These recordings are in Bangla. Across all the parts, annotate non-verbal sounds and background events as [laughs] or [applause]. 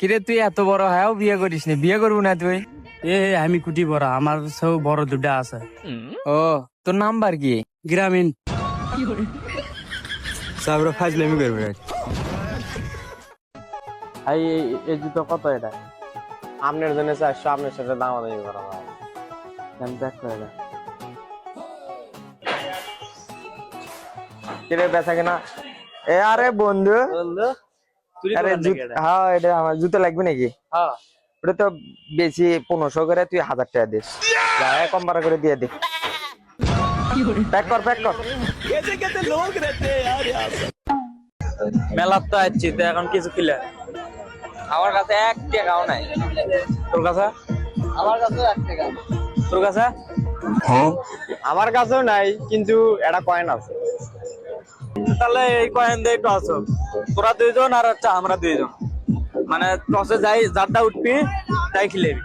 কিরে তুই এত বড় হ্যাঁ বিয়ে করিস নি বিয়ে করব না তুই? এ আমি কুটি বড় আমার সব বড় দুটা আছে। ও তোর নাম্বার কি? গ্রামীণ। সাবরা ফাজলামি করবে। এই এই জুতো কত এটা? আপনার জন্য চারশো আপনার সাথে দামাদামি করা ভাই। আমি প্যাক করে কিরে বেচা কিনা? এ আরে বন্ধু। জুত- হ্যাঁ এটা আমার জুতো লাগবে নাকি? হ্যাঁ। ওটা তো বেশি পনেরোশো করে তুই হাজার টাকা দিস কম ভাড়া করে দিয়ে দে। প্যাক কর প্যাক কর। মেলার তো আসছি তো এখন কিছু কিলে? আমার কাছে এক টাকাও নাই। তোর কাছে? আমার কাছে এক টাকা। তোর কাছে? আমার কাছেও নাই কিন্তু একটা কয়েন আছে। তাহলে এই কয়েন দিয়ে একটু আসো। তোরা দুইজন আর হচ্ছে আমরা দুইজন। মানে টসে যাই যারটা উঠবি তাই খেলেবি।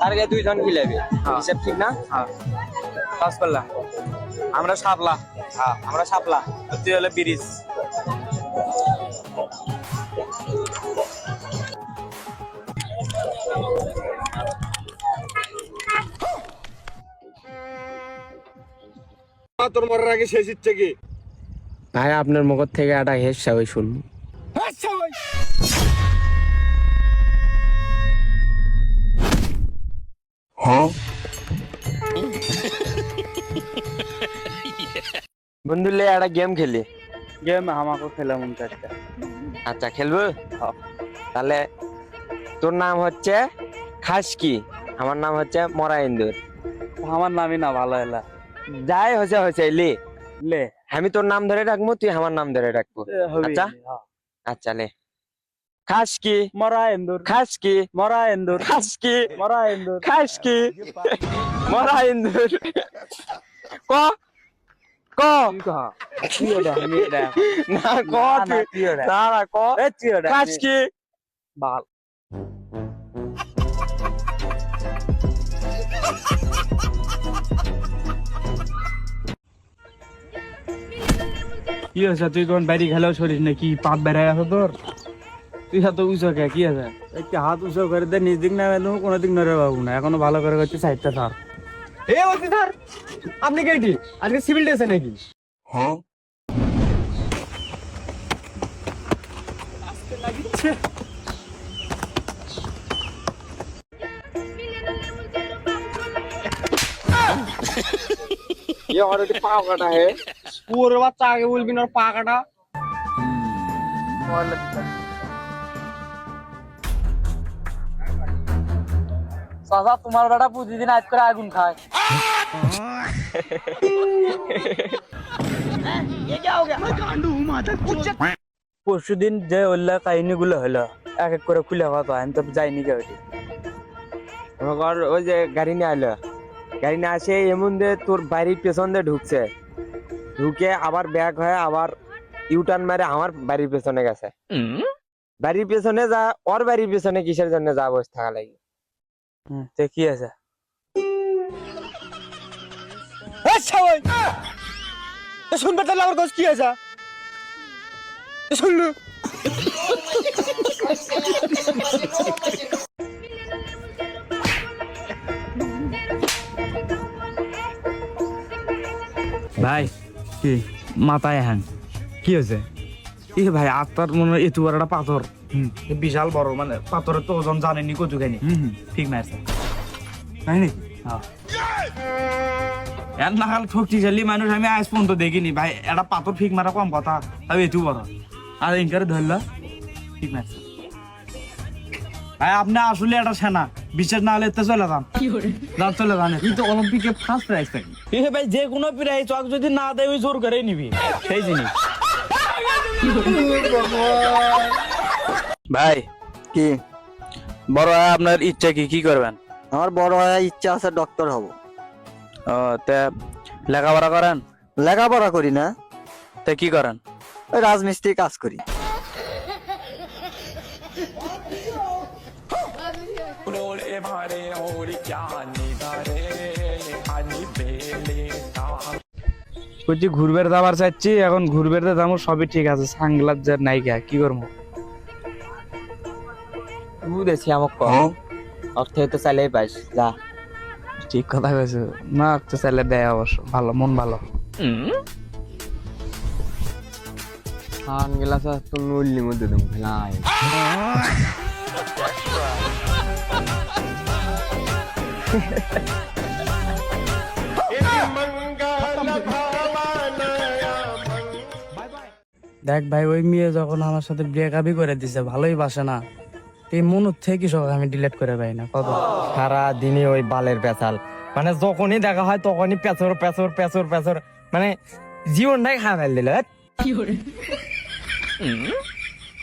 তার গায়ে দুইজন খিলাবি। হিসাব ঠিক না? হ্যাঁ। পাস করলাম আমরা সাপলা। হ্যাঁ। আমরা সাপলা। তুই হলে বিরিজ। তোর মরার আগে শেষ ইচ্ছে কি? ভাই আপনার মুখ থেকে একটা হেসা ওই শুনব বন্ধু লে একটা গেম খেলি। গেম আমাকে খেলে মন চাচ্ছে আচ্ছা খেলব? তাহলে তোর নাম হচ্ছে খাসকি আমার নাম হচ্ছে মরা ইন্দুর। আমার নামই না ভালো এলা যাই হয়েছে হয়েছে লে। লে। আমি তোর নাম ধরে রাখব তুই আমার নাম ধরে রাখব। আচ্ছা। হ্যাঁ। আচ্ছা লে খাসকি মরা এন্দুর খাসকি মরা এন্দুর খাসকি মরা এন্দুর খাসকি মরা ইন্দুর। ক? ক? এটা। না ক না, ক? বাল। কি আছে? তুই কোন বাড়ি খেলেও সরিস নাকি পাত বেড়াই আছো তোর? তুই হাত উঁচু কে কি আছে? একটু হাত উঁচু করে দে নিজ দিক না এলো কোনো দিক নড়ে পাবো না। এখনও ভালো করে করছি সাইডটা স্যার এ ওসি স্যার আপনি কেটি আজকে সিভিল ড্রেসে নাকি? ये ऑलरेडी पाव काटा है पूरे बच्चा आगे बोल भी ना पा काटा চাচা তোমার বেটা প্রতিদিন আজ করে আগুন খায় পরশু দিন যে ওল্লা কাহিনী গুলো হলো এক এক করে খুলে হওয়া তো আমি তো যাইনি কে ওটি ওর ওই যে গাড়ি নিয়ে আইলো গাড়ি নিয়ে আসে এমন যে তোর বাড়ির পেছন দিয়ে ঢুকছে। ঢুকে আবার ব্যাগ হয়ে আবার ইউটার্ন মারে আমার বাড়ির পেছনে গেছে। বাড়ির পেছনে যা ওর বাড়ির পেছনে কিসের জন্য যা বসে থাকা লাগে? তে কি আছে? আচ্ছা ওই কি আছে? শুনলু? ভাই কি? মাথায় হ্যাং কি হয়েছে? এ ভাই আত্মার মনে হয় এত একটা পাথর। বিশাল বড় মানে পাথরের তো ওজন জানেনি কচু খাইনি। ঠিক আছে তাই নাকি? এর নাকাল শক্তিশালী মানুষ আমি আজ পর্যন্ত দেখিনি। ভাই একটা পাথর ফিক মারা কম কথা তাও এত বড়। আর ইনকারে ধরল। ঠিক না ভাই আপনি আসলে একটা সেনা। বিশ্বাস না হলে তো চলে যান। যান চলে যান। কিন্তু অলিম্পিকে ফার্স্ট প্রাইজ পাই। এ ভাই যে কোনো প্রাইজ চক যদি না দেয় ওই জোর করেই নিবি। সেই জিনিস। ভাই কি? বড় হয় আপনার ইচ্ছা কি? কি করবেন? আমার বড় হওয়ার ইচ্ছা আছে ডক্টর হব। ও তা লেখাপড়া করেন? লেখাপড়া করি না। তা কি করেন? ওই রাজমিস্ত্রি কাজ করি। বলছি ঘুরবের যাবার চাচ্ছি এখন ঘুরবের যাব সবই ঠিক আছে সাংলার যার নাইকা কি করব? দেছি আমাক কম অর্থ তো চাইলেই পাইস যা। ঠিক কথা কইছো। না তো ছেলে দেয় অবশ্য ভালো মন ভালো। খান গেলাস তুমি উল্লি মধ্যে দেবো খেলাই [laughs] দেখ ভাই ওই মেয়ে যখন আমার সাথে ব্রেকআপই করে দিছে ভালোই বাসে না। এই মন থেকে সব আমি ডিলেট করে পাই না কত? সারা দিনে ওই বালের পেঁচাল। মানে যখনই দেখা হয় তখনই পেছর পেছর পেছর পেছর মানে জীবনটাই খা ফেল দিল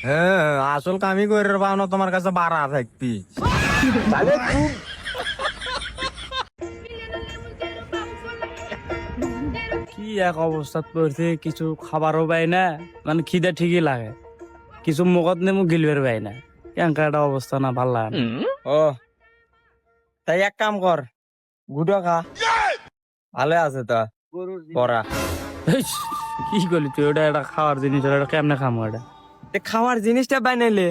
হ্যাঁ? আসল কামি করে পাও না তোমার কাছে বাড়া থাকবি এক অবস্থা পড়ছে কিছু খাবারও পাই না মানে খিদে ঠিকই লাগে। কিছু মুখত নেমু গিলবের পাই না। কেনকা একটা অবস্থা না ভালো লাগে ও তাই এক কাম কর গুটো খা। ভালো আছে তো পড়া। কি করলি তুই? ওটা একটা খাওয়ার জিনিস ওটা কেমনে খামো এটা খাওয়ার জিনিসটা বানাইলে।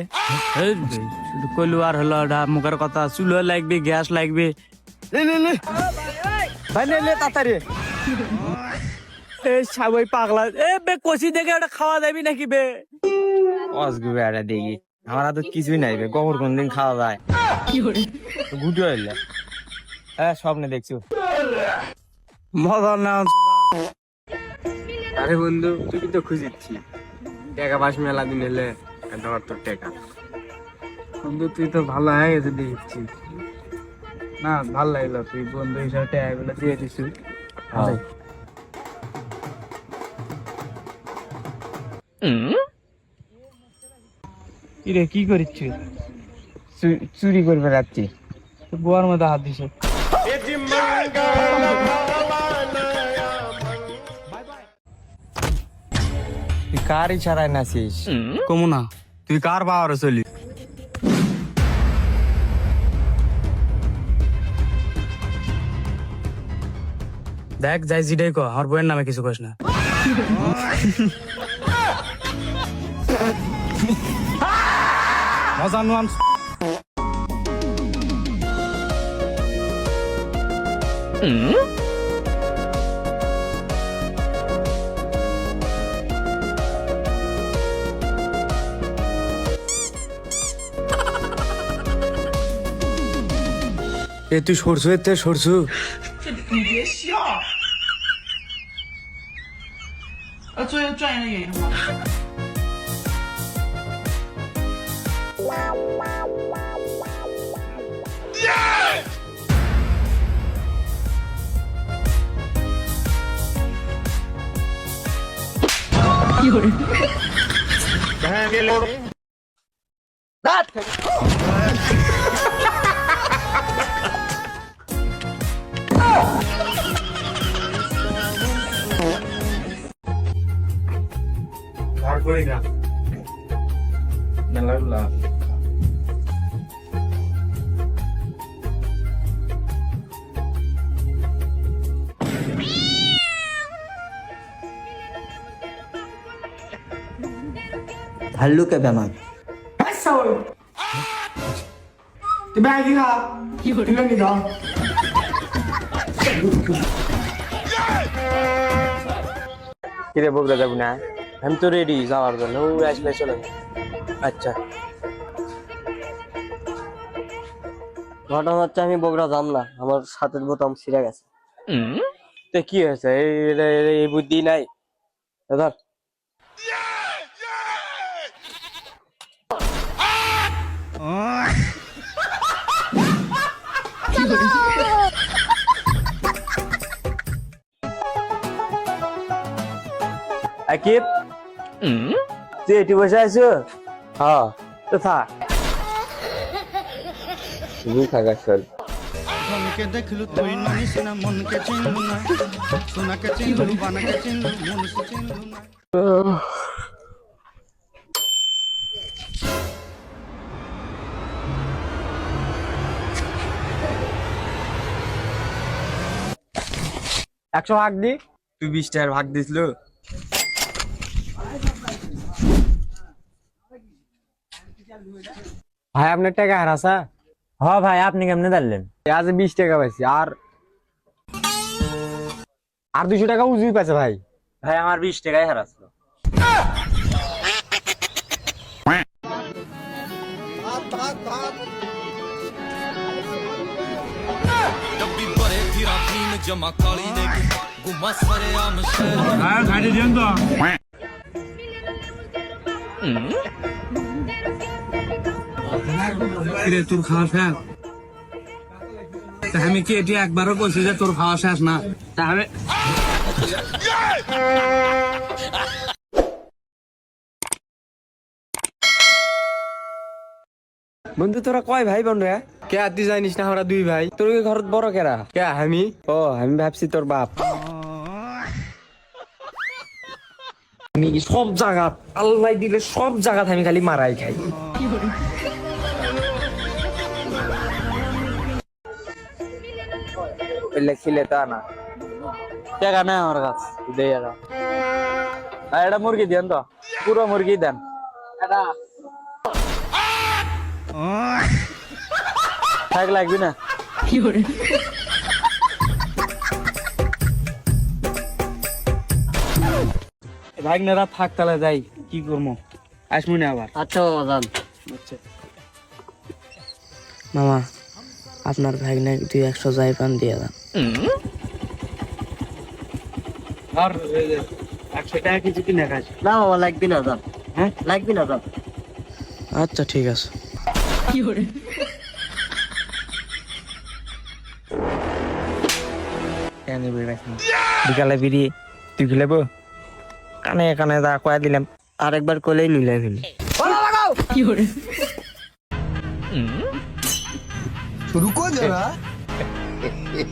কইলু আর হলো ওটা মুখের কথা চুলো লাগবে গ্যাস লাগবে। বানাইলে তাড়াতাড়ি। এই সাবই পাগলা। এ বে কষি দেখে ওটা খাওয়া যাবি নাকি বে? অসগু বেড়া দেখি। আমার তো কিছুই নাই বে গোবর কোনদিন খাওয়া যায়। গুটো হইলে। হ্যাঁ স্বপ্নে দেখছ। মজা না আরে বন্ধু তুই তো খুঁজিচ্ছি টাকা পাস মেলা দিন এলে ধর তোর টাকা। বন্ধু তুই তো ভালো হয়ে গেছে দেখছি। না ভালো লাগল। তুই বন্ধু হিসাবে ট্যাগুলো দিয়ে দিছু ভালোই। কি রে কি করিচ্ছি চুরি করবে যাচ্ছি বুয়ার মধ্যে হাত দিছে। তুই কার ইশারায় নাচিস? কমু না তুই কার পাওয়ার চলি? দেখ যাই জিডাই কো আমার বইয়ের নামে কিছু কইস না। মজা নুয়ান এ তুই সরছু এতে সরছু। [laughs] yeah. ভাল্লুকে বেমার। কিরে বগরা যাব না? আমি তো রেডি যাওয়ার জন্য। ও আসলে চলে আচ্ছা। ঘটনা হচ্ছে আমি বগুড়া যাম না। আমার সাথের বোতাম ছিঁড়ে গেছে। তো কি হয়েছে? এই এই- এই- এই বুদ্ধি নাই। এ ধর আকিব তুই এটি বসে আছো। হ্যাঁ। তো থাক তুমি দেখলু তুই ননিস না মনকে চিনলু না। সোনাকে চিনলু বানাকে চিনলু মনকে চিনলু না। একশো ভাগ দি। তুই বিশ টাকার ভাগ দিছিল? ভাই আপনার টাকা হারাসা হ ভাই আপনি কেমনে জানলেন আজ বিশ টাকা পাইছি আর আর দুশো টাকা উজুই পাইছে ভাই। ভাই আমার বিশ টাকাই হারাছিল হ্যাঁ খাইতে দিন তো। কিরে তোর খাওয়া শেষ? তা আমি কি এটি একবারও বলছি যে তোর খাওয়া শেষ না? তাহলে বন্ধু তোরা কয় ভাই বোন রে? কে আতি জানিস না আমরা দুই ভাই। তোর কি ঘরত বড় কেরা কে আমি? ও আমি ভাবছি তোর বাপ। আমি সব জায়গাত আল্লাহ দিলে সব জায়গাত আমি খালি মারাই খাই। পেলে খিলে তা না। টাকা নাই আমার কাছে দেই এটা আর এটা মুরগি দেন তো। পুরো মুরগি দেন। থাক লাগবি না। ভাগনেরা থাক তাহলে যাই কি করব? আসবি না আবার। আচ্ছা যান। মামা আপনার ভাগ্নে দুই একশো যাই পান দিয়ে দাম আর একশো টাকা কিছু কিনে খাস। না মামা লাগবি না যান হ্যাঁ? লাগবি না যান আচ্ছা ঠিক আছে। বিকালে বিড়ি তুই খেলেব? কানে কানে যা কয়া দিলাম। আরেকবার কোলেই 비율. 누구 거잖아? 비율.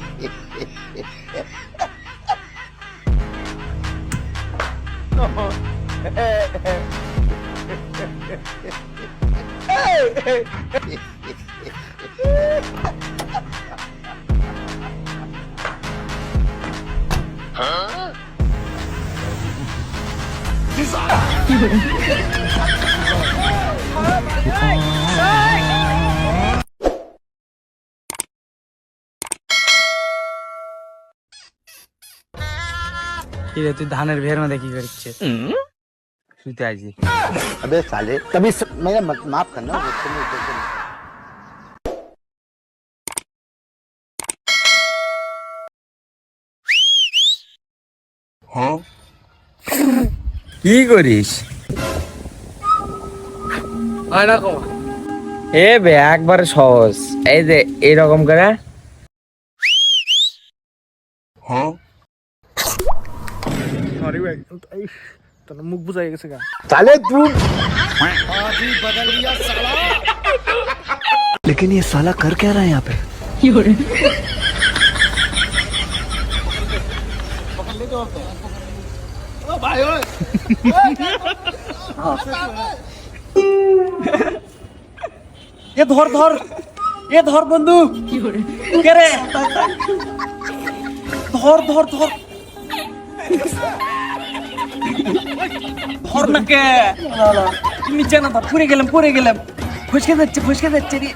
어? আছে তুই ধানের ভের মধ্যে কি করছে শুতে আইছি কি করিস এ বে একবার সহজ এই যে এরকম করে মুখ বুঝাই গেছে গা এ ধর ধর। এ ধর বন্ধু। কে রে? ধর ধর ধর। ধর না কে? তুমি জানো ধর পড়ে গেলাম পড়ে গেলাম। ফসকে যাচ্ছে ফসকে যাচ্ছে রে।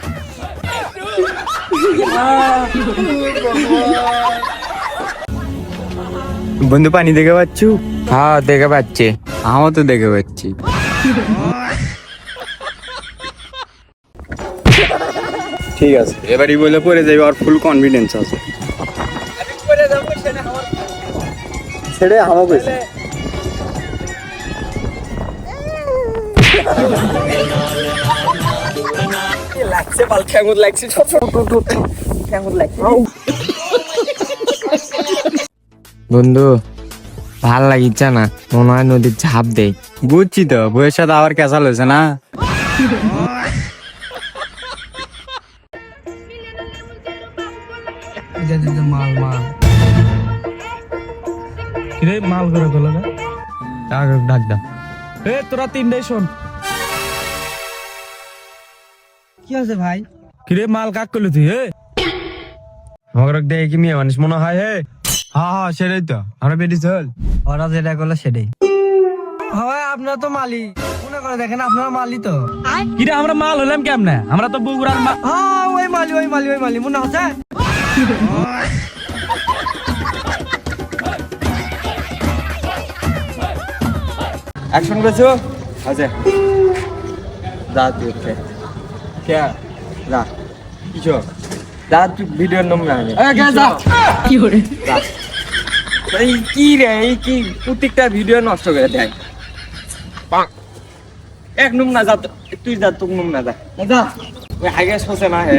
বন্ধু পানি দেখে পাচ্ছু? হ্যাঁ দেখে পাচ্ছি। আমাও তো দেখে পাচ্ছি। ঠিক আছে। এবারই বলে পরে যাই আর ফুল কনফিডেন্স আছে। ছেড়ে হামা কইছে লাগছে বাল ঠ্যাঙ্গুত লাগছে ছোট ছোট ঠ্যাঙ্গুত লাগছে। বন্ধু ভালো লাগিচ্ছে না? মনে হয় নদীর ঝাঁপ দেই। বুঝছি তো বইয়ের সাথে আবার ক্যাসাল হয়েছে না? মাল মাল। কিরে মাল করে তোলা না? ডাক দা। এ তোরা তিনটাই শোন। কি আছে ভাই? কিরে মাল কাক করলি তুই হে আমাকে দেখে কি মেয়ে মানুষ মনে হয় হে হ্যাঁ হ্যাঁ সেটাই তো। আমরা বেটি চল। ওরা যেটা করল সেটাই। হয় আপনার তো মালিক। মনে করে দেখেন আপনারা মালি তো। কিরে আমরা মাল হলাম কেমনে? আমরা তো বগুড়ার মাল হ্যাঁ ওই মালি ওই মালি ওই মালি মনে হচ্ছে অ্যাকশন করেছ? আচ্ছা। যা তুই ওকে কে? যা কিছু যা তুই ভিডিওর নাম না। যা এই কি রে? এই কি? প্রত্যেকটা ভিডিও নষ্ট করে দেয়। পাক। এক নুম না যা তুই যা তুই নুম না যা। যা ওই আগে সোসে না হে।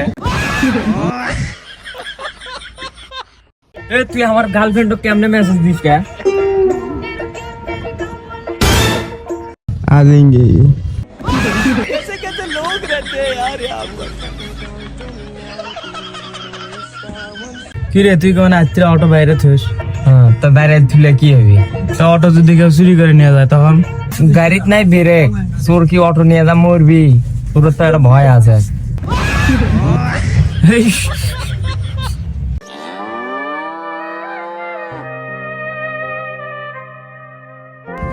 এ তুই আমার গার্লফ্রেন্ড কেমনে মেসেজ দিস কে आ जाएंगे কি রে তুই কেমন আজকে অটো বাইরে থুস হ্যাঁ তো বাইরে তুলে কি হবে তো অটো যদি কেউ চুরি করে নিয়ে যায় তখন গাড়িত নাই বেরে চোর কি অটো নিয়ে যা মরবি তোর তো একটা ভয় আছে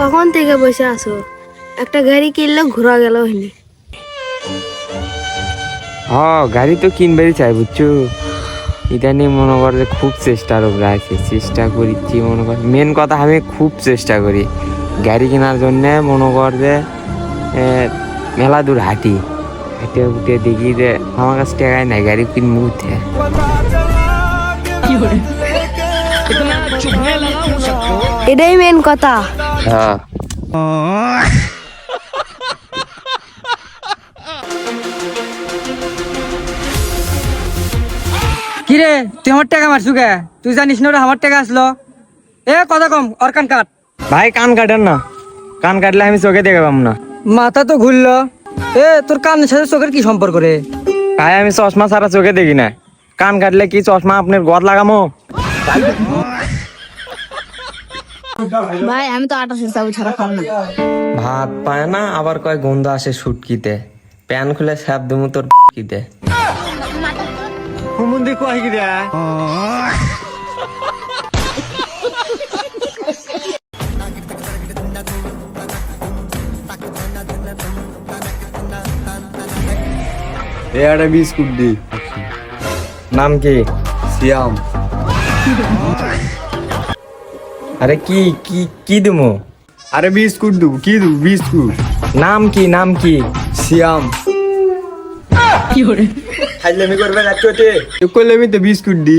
কখন থেকে বসে আছো। একটা গাড়ি কিনলে ঘোরা গেল হইনি। হ গাড়ি তো কিনবারই চাই বুঝছ? ইদানিং মনে কর যে খুব চেষ্টার উপরে আছি চেষ্টা করিচ্ছি মনে কর। মেন কথা আমি খুব চেষ্টা করি। গাড়ি কেনার জন্য মনে কর যে এ, মেলা দূর হাঁটি। হেঁটে উঠে দেখি যে আমার কাছে টাকায় নাই গাড়ি কিনবো উঠে এটাই মেন কথা। হ্যাঁ। কিরে তুই আমার টাকা মারছু কে? তুই জানিস না আমার টাকা আসলো? এ কথা কম ওর কান কাট। ভাই কান কাটেন না। কান কাটলে আমি চোখে দেখে পাবো না। মাথা তো ঘুরলো। এ তোর কানের সাথে চোখের কি সম্পর্ক রে? ভাই আমি চশমা ছাড়া চোখে দেখি না। কান কাটলে কি চশমা আপনার গদ লাগামো? ভাই আমি তো আটাশের চাবু ছাড়া খাব না। ভাত পায় না আবার কয় গন্ধ আসে সুটকিতে। প্যান খুলে স্যাপ দেবো তোর কিতে হুমুন্দি কয় কি বিস্কুট দি। নাম কি? সিয়াম। [laughs] আরে কি কি কি দেবো আরে বিস্কুট দেবো কি দেবো বিস্কুট? নাম কি নাম কি? সিয়াম। খাইলেমি করবে না চোটে? তুই করলে তো বিস্কুট দি।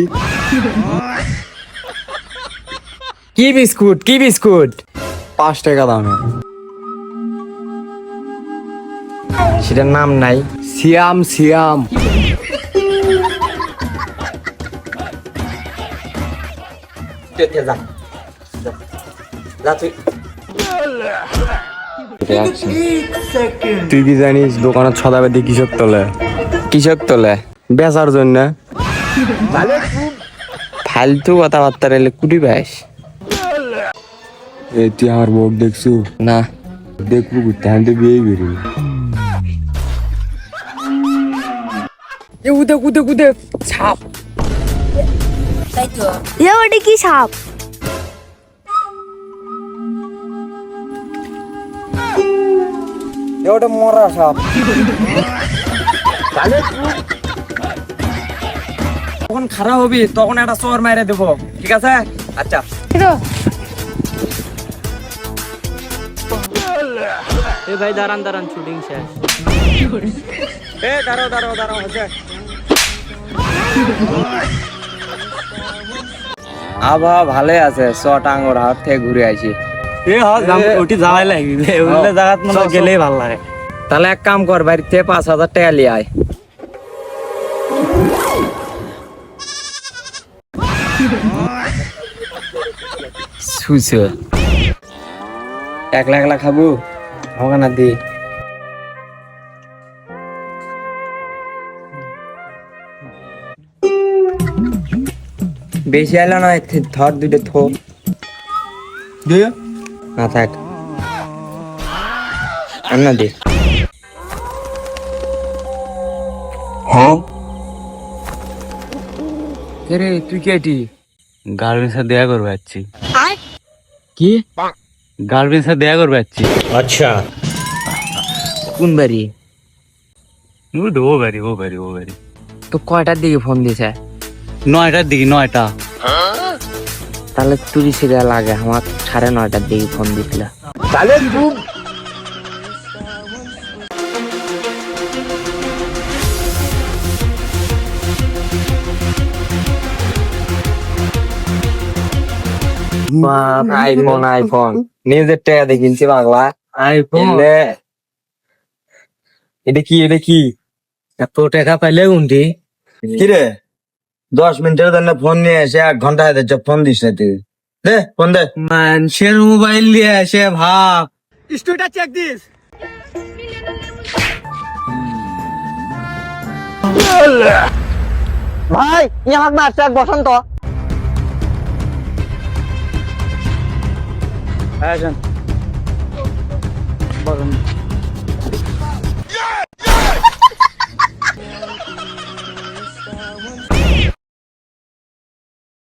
কি বিস্কুট কি বিস্কুট? পাঁচ টাকা দামে সেটার নাম নাই। সিয়াম সিয়াম। যা। তুই তুই কি জানিস দোকানের ছদা বেঁধে কৃষক তোলে? কৃষক তোলে? বেচার জন্য। ফালতু কথাবার্তা রেলে কুটি পাইস এই তুই আমার বউ দেখছু? না। দেখব ঘুরতে হাঁটতে বিয়ে বেরোবি উদে উদে উদে ছাপ। এ ওটা কি সাপ? ওটা মরা সাপ। তখন খারাপ হবি তখন একটা চর মাইরে দেবো। ঠিক আছে? আচ্ছা। এ ভাই দাঁড়ান দাঁড়ান শুটিং শেষ। এ দাঁড়াও দাঁড়াও দাঁড়াও হচ্ছে আবহাওয়া ভালোই আছে চ টাঙ্গর হাত থেকে ঘুরে আসি এ হ ওটি যাওয়াই লাগবে ওগুলো জায়গাত মনে গেলেই ভালো লাগে। তাহলে এক কাম কর বাড়িতে পাঁচ হাজার টাকা লিয়ে আয়। সুসো একলা একলা খাব? হবে না দি। বেশি এলো না ধর দুটো থো। না থাক। আন্না দে। রে তুই কে এটি? গার্লফ্রেন্ড সাথে দেখা করবে যাচ্ছি কি? গার্লফ্রেন্ড সাথে দেখা করবে যাচ্ছি কোন বাড়ি? ও বাড়ি ও বাড়ি ও বাড়ি। তো কয়টার দিকে ফোন দিছে? নয়টার দিকে নয়টা। তাহলে তুই সেটা লাগে। আমার সাড়ে নয়টার দিকে ফোন দিছিল। IPhone iPhone. নিজের টাকা দিয়ে কিনছি পাগলা। আইফোন? এটা কি এটা কি? এত টাকা পাইলে উন্টি কি রে দশ মিনিটের জন্য ফোন নিয়ে এসে এক ঘণ্টা হয়ে ফোন দিস না তুই দে ফোন দে। মানুষের মোবাইল নিয়ে এসে ভাব। স্টুটা চেক দিস। ভাই ইয়ে ই আমাকে মারছে এক বসন্ত। [laughs]